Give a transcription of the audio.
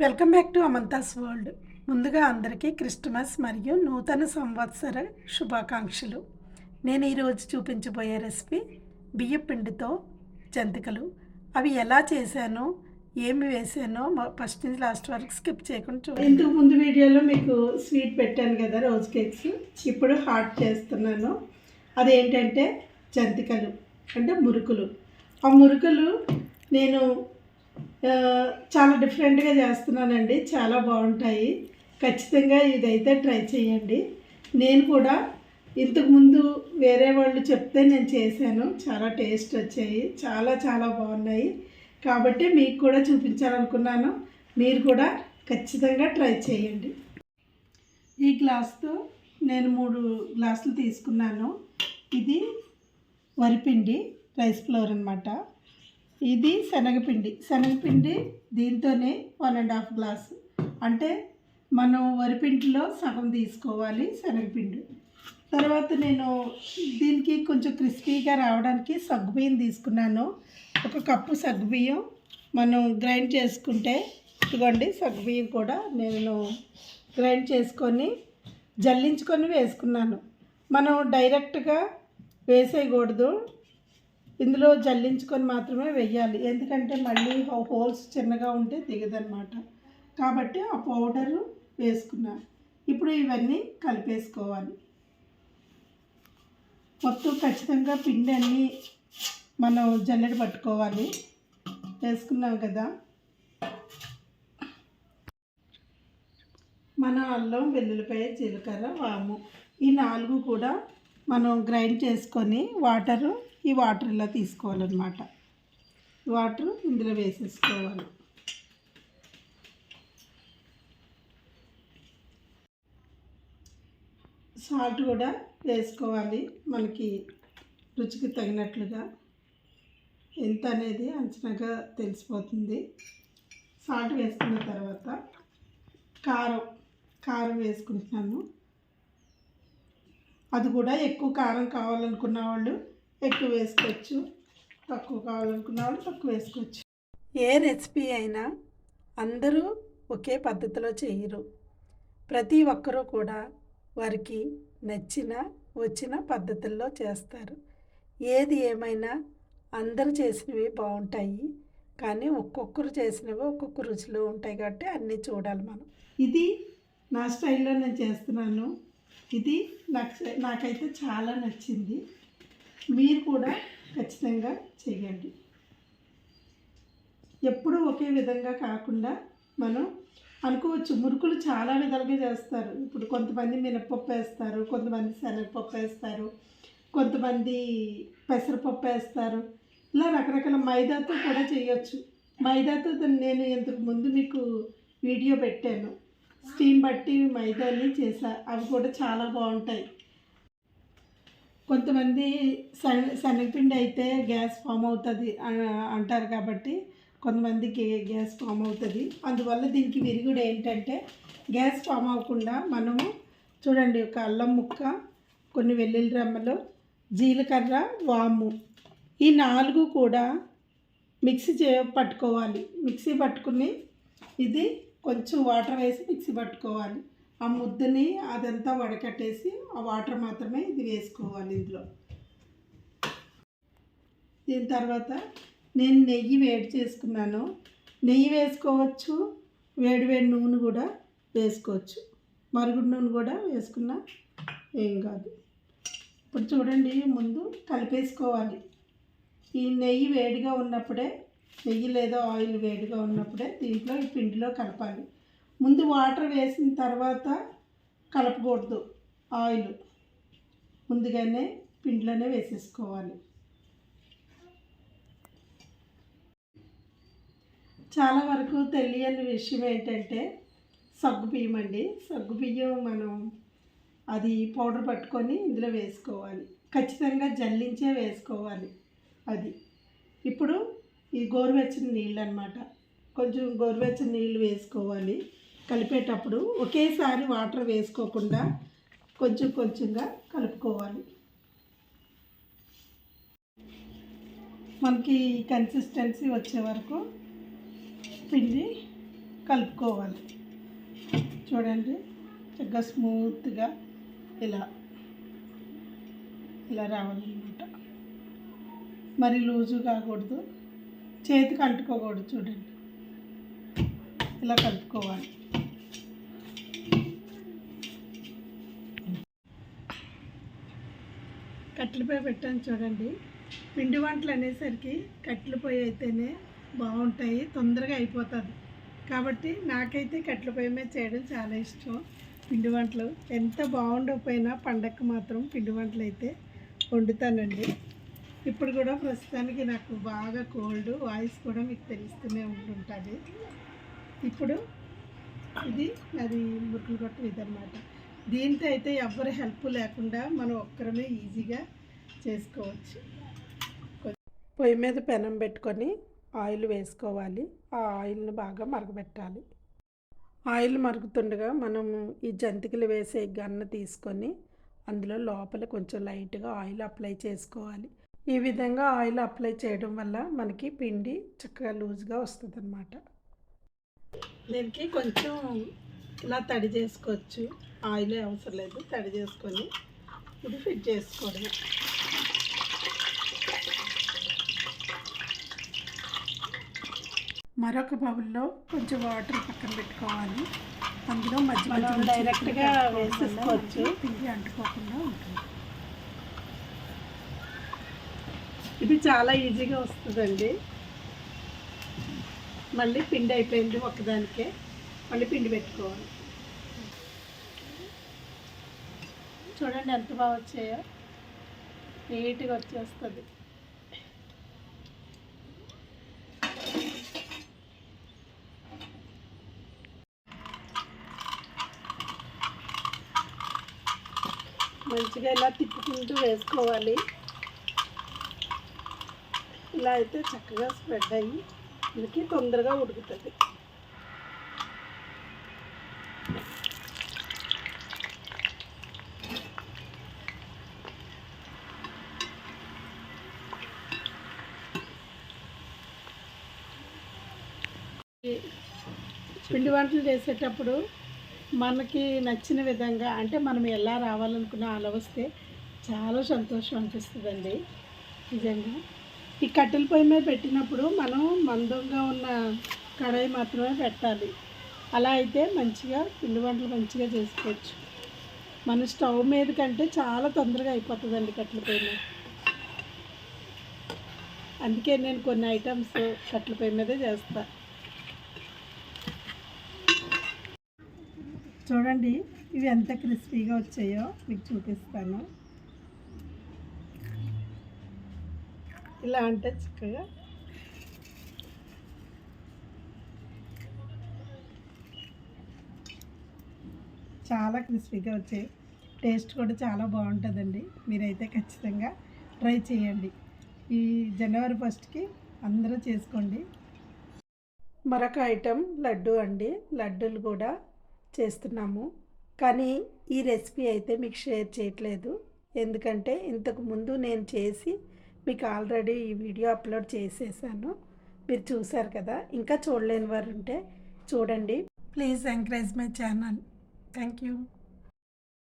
Welcome back to Amantha's world. ముందుగా అందరికీ Christmas మరియు నూతన సంవత్సర శుభాకాంక్షలు. నేను ఈరోజు చూపించబోయే రెసిపీ బియ్య పిండితో జంతికలు. అవి ఎలా చేశానో ఏమి వేసానో మా- ఫస్ట్ నుంచి లాస్ట్ వరకు స్కిప్ చేయకుండా ఇంతకు ముందు వీడియోలో మీకు స్వీట్ పెట్టాను కదా రోజ్ కేక్స్. ఇప్పుడు హాట్ చేస్తున్నాను. అదేంటంటే జంతికలు అంటే మురుకులు. ఆ మురుకులు నేను చాలా డిఫరెంట్గా చేస్తున్నానండి. చాలా బాగుంటాయి. ఖచ్చితంగా ఇదైతే ట్రై చేయండి. నేను కూడా ఇంతకుముందు వేరే వాళ్ళు చెప్తే నేను చేశాను. చాలా టేస్ట్ వచ్చాయి. చాలా చాలా బాగున్నాయి. కాబట్టి మీకు కూడా చూపించాలనుకున్నాను. మీరు కూడా ఖచ్చితంగా ట్రై చేయండి. ఈ గ్లాస్తో నేను మూడు గ్లాసులు తీసుకున్నాను. ఇది వరిపిండి రైస్ ఫ్లోర్ అనమాట ఇది శనగపిండి. శనగపిండి దీంతోనే వన్ అండ్ హాఫ్ గ్లాస్ అంటే మనం వరిపిండిలో సగం తీసుకోవాలి శనగపిండి. తర్వాత నేను దీనికి కొంచెం క్రిస్పీగా రావడానికి సగ్గుబియ్యం తీసుకున్నాను. ఒక కప్పు సగ్గుబియ్యం మనం గ్రైండ్ చేసుకుంటే ఇదిగోండి సగ్గుబియ్యం కూడా నేను గ్రైండ్ చేసుకొని జల్లించుకొని వేసుకున్నాను. మనం డైరెక్ట్గా వేసేయకూడదు. ఇందులో జల్లించుకొని మాత్రమే వెయ్యాలి. ఎందుకంటే మళ్ళీ హోల్స్ చిన్నగా ఉంటే దిగదనమాట. కాబట్టి ఆ పౌడరు వేసుకున్నాను ఇప్పుడు ఇవన్నీ కలిపేసుకోవాలి. మొత్తం ఖచ్చితంగా పిండి అన్నీ మనం జల్లెడ పట్టుకోవాలి. వేసుకున్నాం కదా. మన అల్లం వెల్లుల్లిపాయ జీలకర్ర వాము ఈ నాలుగు కూడా మనం గ్రైండ్ చేసుకొని వాటరు ఈ వాటర్ ఇలా తీసుకోవాలన్నమాట. వాటర్ ఇందులో వేసేసుకోవాలి. సాల్ట్ కూడా వేసుకోవాలి. మనకి రుచికి తగినట్లుగా. ఎంత అనేది అంచనాగా తెలిసిపోతుంది. సాల్ట్ వేసుకున్న తర్వాత కారం కారం వేసుకుంటున్నాను. అది కూడా ఎక్కువ కారం కావాలనుకున్న వాళ్ళు ఎక్కువ వేసుకోవచ్చు. తక్కువ కావాలనుకున్న వాళ్ళు తక్కువ వేసుకోవచ్చు. ఏ రెసిపీ అయినా అందరూ ఒకే పద్ధతిలో చేయరు. ప్రతి ఒక్కరూ కూడా వారికి నచ్చిన వచ్చిన పద్ధతుల్లో చేస్తారు. ఏది ఏమైనా అందరూ చేసినవి బాగుంటాయి. కానీ ఒక్కొక్కరు చేసినవి ఒక్కొక్క రుచిలో ఉంటాయి కాబట్టి అన్నీ చూడాలి మనం. ఇది నా స్టైల్లో నేను చేస్తున్నాను. ఇది నాకు నాకైతే చాలా నచ్చింది. మీరు కూడా ఖచ్చితంగా చేయండి. ఎప్పుడూ ఒకే విధంగా కాకుండా మనం అనుకోవచ్చు మురుకులు చాలా విధాలుగా చేస్తారు. ఇప్పుడు కొంతమంది మినప్పప్పు వేస్తారు కొంతమంది శనగపప్పు వేస్తారు కొంతమంది పెసరపప్పు వేస్తారు. ఇలా రకరకాల మైదాతో కూడా చేయొచ్చు. మైదాతో నేను ఇంతకు ముందు మీకు వీడియో పెట్టాను. స్టీమ్ బట్టి మైదాని చేసా. అవి కూడా చాలా బాగుంటాయి. కొంతమంది శన శనగపిండి అయితే గ్యాస్ ఫామ్ అవుతుంది అంటారు కాబట్టి కొంతమందికి గ్యాస్ ఫామ్ అవుతుంది. అందువల్ల దీనికి విరుగుడు ఏంటంటే గ్యాస్ ఫామ్ అవ్వకుండా మనము చూడండి ఒక అల్లం ముక్క కొన్ని వెల్లుల్లి రమ్మలు జీలకర్ర వాము ఈ నాలుగు కూడా మిక్సీ చే పట్టుకోవాలి. మిక్సీ పట్టుకుని ఇది కొంచెం వాటర్ వేసి మిక్సీ పట్టుకోవాలి. ఆ ముద్దని అదంతా వడకట్టేసి ఆ వాటర్ మాత్రమే ఇది వేసుకోవాలి ఇందులో. దీని తర్వాత నేను నెయ్యి వేడి చేసుకున్నాను. నెయ్యి వేసుకోవచ్చు వేడి వేడి నూనె కూడా వేసుకోవచ్చు. మరుగుడు నూనె కూడా వేసుకున్నా ఏం కాదు. ఇప్పుడు చూడండి ముందు కలిపేసుకోవాలి. ఈ నెయ్యి వేడిగా ఉన్నప్పుడే నెయ్యి లేదా ఆయిల్ వేడిగా ఉన్నప్పుడే దీంట్లో ఈ పిండిలో కలపాలి. ముందు వాటర్ వేసిన తర్వాత కలపకూడదు ఆయిల్. ముందుగానే పిండిలోనే వేసేసుకోవాలి. చాలా వరకు తెలియని విషయం ఏంటంటే సగ్గు బియ్యం అండి. సగ్గు బియ్యం మనం అది పౌడర్ పట్టుకొని ఇందులో వేసుకోవాలి. ఖచ్చితంగా జల్లించే వేసుకోవాలి అది. ఇప్పుడు ఈ గోరువెచ్చని నీళ్ళు అనమాట కొంచెం గోరువెచ్చని నీళ్ళు వేసుకోవాలి. కలిపేటప్పుడు ఒకేసారి వాటర్ వేసుకోకుండా కొంచెం కొంచెంగా కలుపుకోవాలి. మనకి కన్సిస్టెన్సీ వచ్చే వరకు పిండి కలుపుకోవాలి. చూడండి చక్కగా స్మూత్గా ఇలా ఇలా రావాలన్నమాట. మరి లూజు కాకూడదు. చేతికి అంటుకోకూడదు చూడండి. ఇలా కలుపుకోవాలి. కట్టెల పొయ్యి పెట్టాను చూడండి. పిండి వంటలు అనేసరికి కట్టెల పొయ్యి అయితేనే బాగుంటాయి తొందరగా అయిపోతుంది. కాబట్టి నాకైతే కట్టెల పొయ్యి మీద చేయడం చాలా ఇష్టం. పిండి వంటలు ఎంత బాగుండకపోయినా పండగకు మాత్రం పిండి వంటలు అయితే వండుతానండి. ఇప్పుడు కూడా ప్రస్తుతానికి నాకు బాగా కోల్డ్ వాయిస్ కూడా మీకు తెలుస్తూనే ఉంటుంటుంది. ఇప్పుడు ఇది అది మురుకులు కొట్టు ఇదన్నమాట. దీంతో అయితే ఎవ్వరి హెల్ప్ లేకుండా మనం ఒక్కరమే ఈజీగా చేసుకోవచ్చు. పొయ్యి మీద పెనం పెట్టుకొని ఆయిల్ వేసుకోవాలి. ఆ ఆయిల్ని బాగా మరగబెట్టాలి. ఆయిల్ మరుగుతుండగా మనం ఈ జంతికలు వేసే గన్న తీసుకొని అందులో లోపల కొంచెం లైట్గా ఆయిల్ అప్లై చేసుకోవాలి. ఈ విధంగా ఆయిల్ అప్లై చేయడం వల్ల మనకి పిండి చక్కగా లూజ్గా వస్తుంది అనమాట దీనికి కొంచెం ఇలా తడి చేసుకోవచ్చు. ఆయిల్ అవసరం లేదు తడి చేసుకొని ఇది ఫిట్ చేసుకోవడమే. మరొక బౌల్లో కొంచెం వాటర్ పక్కన పెట్టుకోవాలి. అందులో మధ్య మధ్యలో డైరెక్ట్గా వేసేసుకోవచ్చు. పిండి అంటుకోకుండా ఉంటుంది. ఇది చాలా ఈజీగా వస్తుందండి. మళ్ళీ పిండి అయిపోయింది ఒకదానికే మళ్ళీ పిండి పెట్టుకోవాలి. చూడండి ఎంత బాగా వచ్చాయో. నీట్గా వచ్చేస్తుంది. మంచిగా ఇలా తిప్పుకుంటూ వేసుకోవాలి. ఇలా అయితే చక్కగా స్ప్రెడ్ అయ్యి మనకి తొందరగా ఉడుకుతుంది. పిండి వంటలు చేసేటప్పుడు మనకి నచ్చిన విధంగా అంటే మనం ఎలా రావాలనుకున్న అలా వస్తే చాలా సంతోషం అనిపిస్తుందండి. నిజంగా. ఈ కట్టెల పొయ్యి మీద పెట్టినప్పుడు మనం మందంగా ఉన్న కడాయి మాత్రమే పెట్టాలి. అలా అయితే మంచిగా పిండి వంటలు మంచిగా చేసుకోవచ్చు. మన స్టవ్ మీద కంటే చాలా తొందరగా అయిపోతుందండి కట్టెల పొయ్యి మీద. అందుకే నేను కొన్ని ఐటమ్స్ కట్టెల పొయ్యి మీదే చేస్తాను చూడండి ఇవి ఎంత క్రిస్పీగా వచ్చాయో మీకు చూపిస్తాను. ఇలా అంటే చక్కగా. చాలా క్రిస్పీగా వచ్చాయి. టేస్ట్ కూడా చాలా బాగుంటుందండి. మీరైతే ఖచ్చితంగా ట్రై చేయండి. ఈ జనవరి ఫస్ట్కి అందరూ చేసుకోండి. మరొక ఐటెం లడ్డు అండి. లడ్డూలు కూడా చేస్తున్నాము. కానీ ఈ రెసిపీ అయితే మీకు షేర్ చేయట్లేదు. ఎందుకంటే ఇంతకు ముందు నేను చేసి మీకు ఆల్రెడీ ఈ వీడియో అప్లోడ్ చేసేసాను. మీరు చూసారు కదా ఇంకా చూడలేని వారు ఉంటే చూడండి. Please encourage my channel. Thank you.